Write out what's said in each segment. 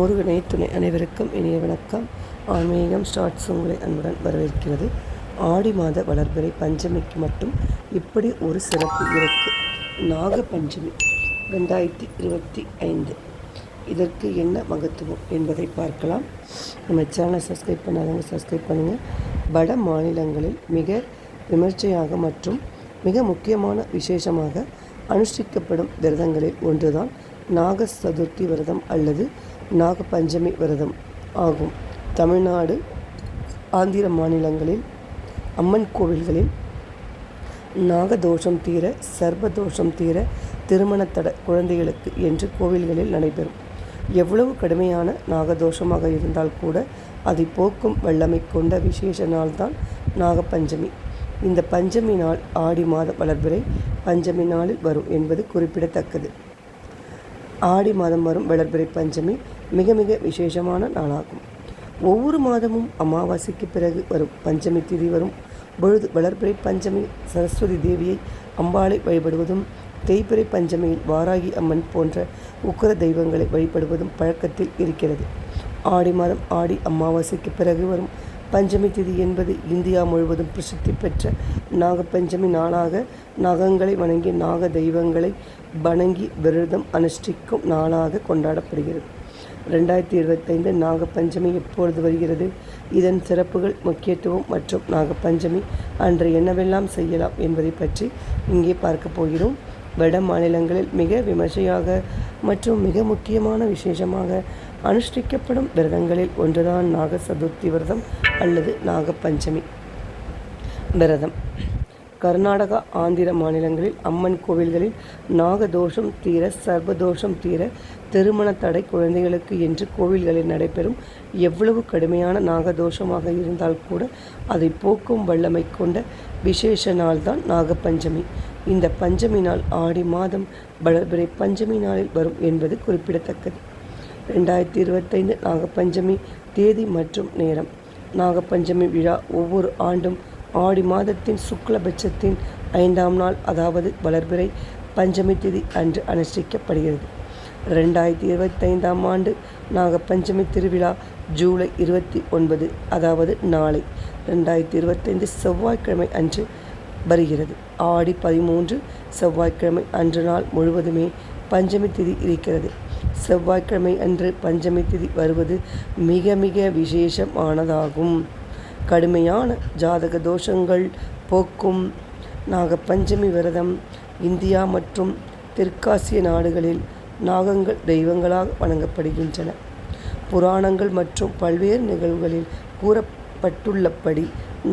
முருகனை துணை அனைவருக்கும் இனிய வணக்கம். ஆன்மீகம் ஸ்டார்ட்ஸ் உங்களை அன்புடன் வரவேற்கிறது. ஆடி மாத வளர்பிறை பஞ்சமிக்கு மட்டும் இப்படி ஒரு சிறப்பு இருக்கு. நாக பஞ்சமி ரெண்டாயிரத்தி இருபத்தி ஐந்து. இதற்கு என்ன மகத்துவம் என்பதை பார்க்கலாம். நம்ம சேனலை சப்ஸ்கிரைப் பண்ணாதவங்க சப்ஸ்கிரைப் பண்ணுங்கள் வட மாநிலங்களில் மிக விமர்சையாக மற்றும் மிக முக்கியமான விசேஷமாக அனுஷ்டிக்கப்படும் விரதங்களில் ஒன்றுதான் நாக சதுர்த்தி விரதம் அல்லது நாக பஞ்சமி விரதம் ஆகும். தமிழ்நாடு ஆந்திர மாநிலங்களில் அம்மன் கோவில்களில் நாகதோஷம் தீர சர்வதோஷம் தீர திருமண தட குழந்தைகளுக்கு என்று கோவில்களில் நடைபெறும். எவ்வளவு கடுமையான நாகதோஷமாக இருந்தால் கூட அதை போக்கும் வல்லமை கொண்ட விசேஷ நாள்தான் நாகப்பஞ்சமி இந்த பஞ்சமி நாள் ஆடி மாத வளர்பிறை பஞ்சமி நாளில் வரும் என்பது குறிப்பிடத்தக்கது. ஆடி மாதம் வரும் வளர்பிறை பஞ்சமி மிக மிக விசேஷமான நாளாகும். ஒவ்வொரு மாதமும் அமாவாசைக்கு பிறகு வரும் பஞ்சமி திதி வரும். பொழுது வளர்பிறை பஞ்சமி சரஸ்வதி தேவியை அம்பாளை வழிபடுவதும் தேய்பிறை பஞ்சமியில் வாராகி அம்மன் போன்ற உக்கர தெய்வங்களை வழிபடுவதும் பழக்கத்தில் இருக்கிறது. ஆடி மாதம் ஆடி அமாவாசைக்கு பிறகு வரும் பஞ்சமி திதி என்பது இந்தியா முழுவதும் பிரசித்தி பெற்ற நாகப்பஞ்சமி நாளாக நாகங்களை வணங்கி நாக தெய்வங்களை வணங்கி விரதம் அனுஷ்டிக்கும் நாளாக கொண்டாடப்படுகிறது. ரெண்டாயிரத்தி இருபத்தைந்து நாகப்பஞ்சமி எப்பொழுது வருகிறது? இதன் சிறப்புகள் முக்கியத்துவம் மற்றும் நாகப்பஞ்சமி அன்று என்னவெல்லாம் செய்யலாம் என்பதை பற்றி இங்கே பார்க்க போகிறோம். வட மாநிலங்களில் மிக விமர்சையாக மற்றும் மிக முக்கியமான விசேஷமாக அனுஷ்டிக்கப்படும் விரதங்களில் ஒன்றுதான் நாக சதுர்த்தி விரதம் அல்லது நாகப்பஞ்சமி விரதம். கர்நாடகா ஆந்திர மாநிலங்களில் அம்மன் கோவில்களில் நாகதோஷம் தீர சர்வதோஷம் தீர திருமண தடை குழந்தைகளுக்கு என்று கோவில்களில் நடைபெறும் எவ்வளவு கடுமையான நாகதோஷமாக இருந்தால் கூட அதை போக்கும் வல்லமை கொண்ட விசேஷ நாள்தான் நாகப்பஞ்சமி. இந்த பஞ்சமி நாள் ஆடி மாதம் வளர்பிறை பஞ்சமி நாளில் வரும் என்பது குறிப்பிடத்தக்கது. ரெண்டாயிரத்தி இருபத்தைந்து நாகப்பஞ்சமி தேதி மற்றும் நேரம். நாகப்பஞ்சமி விழா ஒவ்வொரு ஆண்டும் ஆடி மாதத்தின் சுக்லபட்சத்தின் ஐந்தாம் நாள் அதாவது வளர்பிறை பஞ்சமி திதி அன்று அனுஷ்டிக்கப்படுகிறது. ரெண்டாயிரத்தி இருபத்தைந்தாம் ஆண்டு நாகப்பஞ்சமி திருவிழா ஜூலை இருபத்தி ஒன்பது அதாவது நாளை. ரெண்டாயிரத்தி இருபத்தைந்து செவ்வாய்க்கிழமை அன்று வருகிறது. ஆடி பதிமூன்று செவ்வாய்க்கிழமை அன்று நாள் முழுவதுமே பஞ்சமி திதி இருக்கிறது. செவ்வாய்க்கிழமை அன்று பஞ்சமி திதி வருவது மிக மிக விசேஷமானதாகும். கடுமையான ஜாதக தோஷங்கள் போக்கும் நாகப்பஞ்சமி விரதம் இந்தியா மற்றும் தெற்காசிய நாடுகளில் நாகங்கள் தெய்வங்களாக வணங்கப்படுகின்றன. புராணங்கள் மற்றும் பல்வேறு நிகழ்வுகளில் கூறப்பட்டுள்ளபடி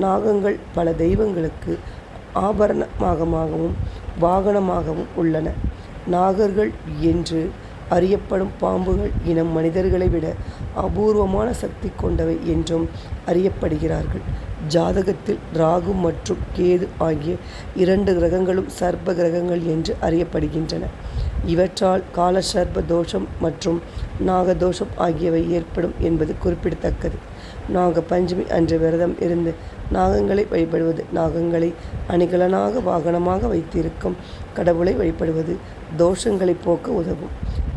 நாகங்கள் பல தெய்வங்களுக்கு ஆபரணமாகவும் வாகனமாகவும் உள்ளன. நாகர்கள் என்று அறியப்படும் பாம்புகள் இனம் மனிதர்களை விட அபூர்வமான சக்தி கொண்டவை என்றும் அறியப்படுகிறார்கள். ஜாதகத்தில் ராகு மற்றும் கேது ஆகிய இரண்டு கிரகங்களும் சர்ப்ப கிரகங்கள் என்று அறியப்படுகின்றன. இவற்றால் காலசர்ப தோஷம் மற்றும் நாகதோஷம் ஆகியவை ஏற்படும் என்பது குறிப்பிடத்தக்கது. நாக பஞ்சமி அன்று விரதம் இருந்து நாகங்களை வழிபடுவது நாகங்களை அணிகலனாக வாகனமாக வைத்திருக்கும் கடவுளை வழிபடுவது தோஷங்களை போக்க உதவும்.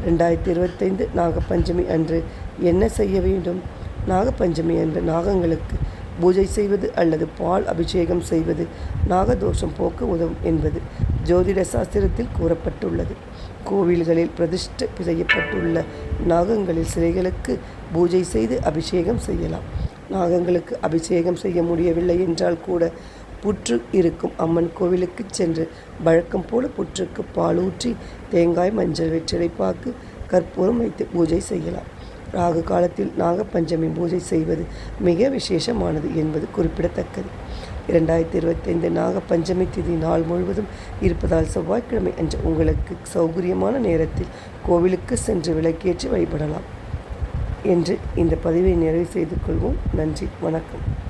ரெண்டாயிரத்தி இருபத்தைந்து நாகப்பஞ்சமி அன்று என்ன செய்ய வேண்டும்? நாகப்பஞ்சமி அன்று நாகங்களுக்கு பூஜை செய்வது அல்லது பால் அபிஷேகம் செய்வது நாகதோஷம் போக்க உதவும் என்பது ஜோதிட சாஸ்திரத்தில் கூறப்பட்டுள்ளது. கோவில்களில் பிரதிஷ்டை செய்யப்பட்டுள்ள நாகங்களில் சிலைகளுக்கு பூஜை செய்து அபிஷேகம் செய்யலாம். நாகங்களுக்கு அபிஷேகம் செய்ய முடியவில்லை என்றால் கூட புற்று இருக்கும் அம்மன் கோவிலுக்கு சென்று வழக்கம் போல புற்றுக்கு பால் ஊற்றி தேங்காய் மஞ்சள் வெற்றிலைப்பாக்கு கற்பூரம் வைத்து பூஜை செய்யலாம். ராகு காலத்தில் நாகப்பஞ்சமி பூஜை செய்வது மிக விசேஷமானது என்பது குறிப்பிடத்தக்கது. இரண்டாயிரத்தி இருபத்தைந்து நாகப்பஞ்சமி திதி நாள் முழுவதும் இருப்பதால் செவ்வாய்க்கிழமை அன்று உங்களுக்கு சௌகரியமான நேரத்தில் கோவிலுக்கு சென்று விளக்கேற்றி வழிபடலாம். என்று இந்த பதிவை நிறைவு செய்து கொள்வோம். நன்றி. வணக்கம்.